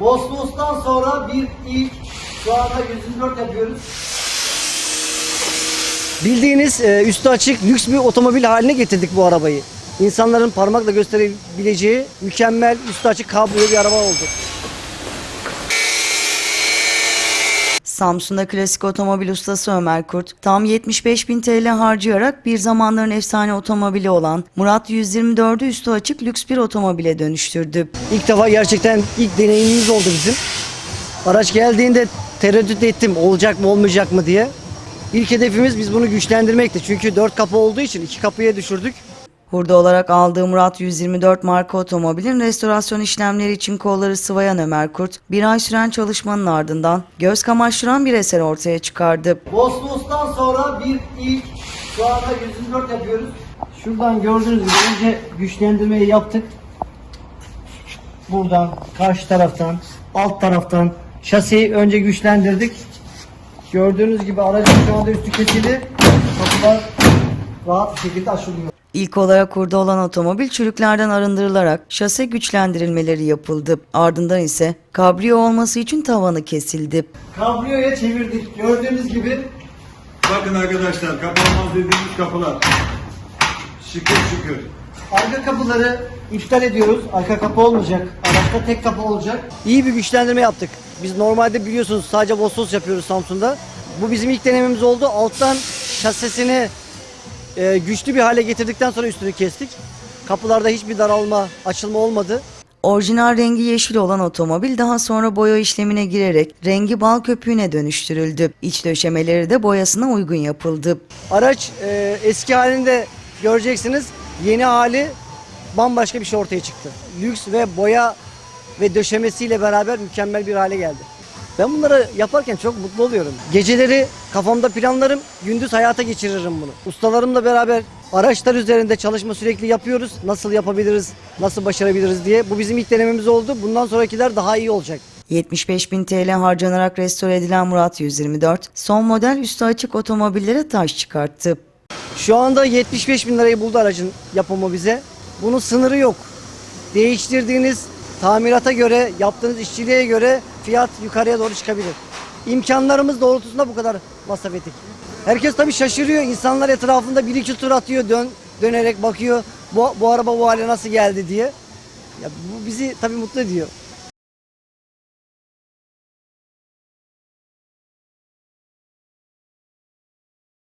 Bosnos'tan sonra bir ilk şu anda 124 yapıyoruz. Bildiğiniz e, üstü açık lüks bir otomobil haline getirdik bu arabayı. İnsanların parmakla gösterebileceği mükemmel üstü açık kabriyo bir araba oldu. Samsun'da klasik otomobil ustası Ömer Kurt, tam 75 bin TL harcayarak bir zamanların efsane otomobili olan Murat 124'ü üstü açık lüks bir otomobile dönüştürdü. İlk defa gerçekten ilk deneyimimiz oldu bizim. Araç geldiğinde tereddüt ettim olacak mı olmayacak mı diye. İlk hedefimiz biz bunu güçlendirmekti. Çünkü dört kapı olduğu için iki kapıya düşürdük. Hurda olarak aldığı Murat 124 marka otomobilin restorasyon işlemleri için kolları sıvayan Ömer Kurt, bir ay süren çalışmanın ardından göz kamaştıran bir eser ortaya çıkardı. Bosnos'tan sonra bir ilk şu anda 124 yapıyoruz. Şuradan gördüğünüz gibi önce güçlendirmeyi yaptık. Buradan karşı taraftan alt taraftan şasiyi önce güçlendirdik. Gördüğünüz gibi aracın şu anda üstü kesildi. Kapılar rahat bir şekilde açılıyor. İlk olarak hurda olan otomobil çürüklerden arındırılarak şase güçlendirilmeleri yapıldı. Ardından ise kabriyo olması için tavanı kesildi. Kabriyoya çevirdik. Gördüğünüz gibi Bakın arkadaşlar kapanmaz dediğimiz kapılar. Şıkır şıkır. arka kapıları iptal ediyoruz. Arka kapı olmayacak. Araçta tek kapı olacak. İyi bir güçlendirme yaptık. Biz normalde biliyorsunuz sadece Vossos yapıyoruz Samsun'da. Bu bizim ilk denememiz oldu. Alttan şasisini e, güçlü bir hale getirdikten sonra üstünü kestik. Kapılarda hiçbir daralma, açılma olmadı. Orijinal rengi yeşil olan otomobil daha sonra boya işlemine girerek rengi bal köpüğüne dönüştürüldü. İç döşemeleri de boyasına uygun yapıldı. Araç e, eski halinde göreceksiniz. Yeni hali bambaşka bir şey ortaya çıktı. Lüks ve boya ve döşemesiyle beraber mükemmel bir hale geldi. Ben bunları yaparken çok mutlu oluyorum. Geceleri kafamda planlarım, gündüz hayata geçiririm bunu. Ustalarımla beraber araçlar üzerinde çalışma sürekli yapıyoruz. Nasıl yapabiliriz, nasıl başarabiliriz diye. Bu bizim ilk denememiz oldu. Bundan sonrakiler daha iyi olacak. 75 bin TL harcanarak restore edilen Murat 124, son model üstü açık otomobillere taş çıkarttı. Şu anda 75 bin lirayı buldu aracın yapımı bize. Bunun sınırı yok. Değiştirdiğiniz tamirata göre, yaptığınız işçiliğe göre fiyat yukarıya doğru çıkabilir. İmkanlarımız doğrultusunda bu kadar masraf ettik. Herkes tabii şaşırıyor. İnsanlar etrafında bir iki tur atıyor, dön, dönerek bakıyor. Bu, bu araba bu hale nasıl geldi diye. Ya bu bizi tabii mutlu ediyor.